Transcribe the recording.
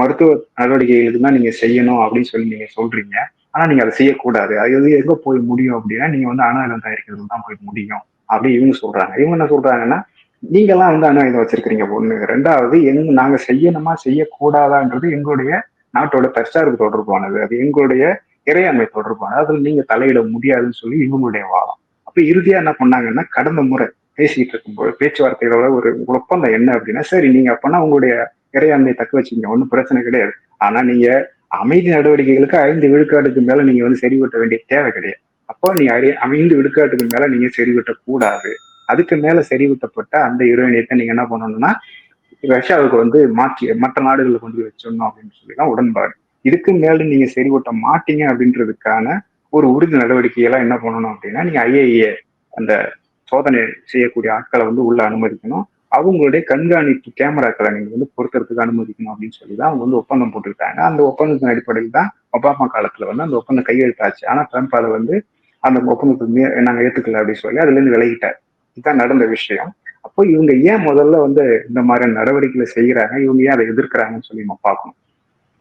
மருத்துவ நடவடிக்கைகளுக்கு தான் நீங்க செய்யணும் அப்படின்னு சொல்லி நீங்க சொல்றீங்க. ஆனா நீங்க அதை செய்யக்கூடாது. அது எது எங்க போய் முடியும் அப்படின்னா நீங்க வந்து அணு ஆயுதம் தயாரிக்கிறது தான் போய் முடியும் அப்படி இவங்க சொல்றாங்க. இவங்க என்ன சொல்றாங்கன்னா நீங்க எல்லாம் வந்து அணு ஆயுதம் வச்சிருக்கிறீங்க. ஒண்ணு. ரெண்டாவது எங்க நாங்க செய்யணுமா செய்யக்கூடாதான்றது எங்களுடைய நாட்டோட தற்சார்பு தொடர்பானது. அது எங்களுடைய இறையாண்மை தொடர்பானது. அதுல நீங்க தலையிட முடியாதுன்னு சொல்லி இவங்களுடைய வாதம். அப்ப இறுதியா என்ன பண்ணாங்கன்னா கடந்த முறை பேசிக்கிட்டு இருக்கும்போது பேச்சுவார்த்தைகளோட ஒரு ஒப்பந்தம் என்ன அப்படின்னா சரி நீங்க அப்பனா உங்களுடைய இறையாண்மையை தக்க வச்சுக்கீங்க. ஒன்றும் பிரச்சனை கிடையாது. ஆனா நீங்க அமைதி நடவடிக்கைகளுக்கு ஐந்து விழுக்காட்டுக்கு மேல நீங்க வந்து செறிவூட்ட வேண்டிய தேவை கிடையாது. அப்போ நீ அறி அமைந்து விழுக்காட்டுக்கு மேல நீங்க செறிவூட்ட கூடாது அதுக்கு மேல செறிவூட்டப்பட்ட அந்த யுரேனியத்தை நீங்க என்ன பண்ணணும்னா ரஷ்யாவுக்கு வந்து மாற்றி மற்ற நாடுகளில் கொண்டு போய் வச்சிடணும் அப்படின்னு சொல்லி தான் உடன்பாடு. இதுக்கு மேல நீங்க செறிவூட்ட மாட்டீங்க அப்படின்றதுக்கான ஒரு உறுதி நடவடிக்கையெல்லாம் என்ன பண்ணணும் அப்படின்னா நீங்க ஐஏஏ அந்த சோதனை செய்யக்கூடிய ஆட்களை வந்து உள்ள அனுமதிக்கணும். அவங்களுடைய கண்காணிப்பு கேமராக்களை நீங்க வந்து பொறுத்துறதுக்கு அனுமதிக்கணும் அப்படின்னு சொல்லி தான் அவங்க வந்து ஒப்பந்தம் போட்டுக்கிட்டாங்க அந்த ஒப்பந்தத்தின் அடிப்படையில் தான் ஒபாமா காலத்துல வந்து அந்த ஒப்பந்தம் கையெழுத்தாச்சு. ஆனா ட்ரம்ப் அதை வந்து அந்த ஒப்பந்தத்தை நாங்க ஏத்துக்கல அப்படின்னு சொல்லி அதுல இருந்து விலகிட்டார். இதுதான் நடந்த விஷயம். அப்போ இவங்க ஏன் முதல்ல வந்து இந்த மாதிரி நடவடிக்கைகளை செய்யறாங்க? இவங்க ஏன் அதை எதிர்க்கிறாங்கன்னு சொல்லி நம்ம பார்க்கணும்.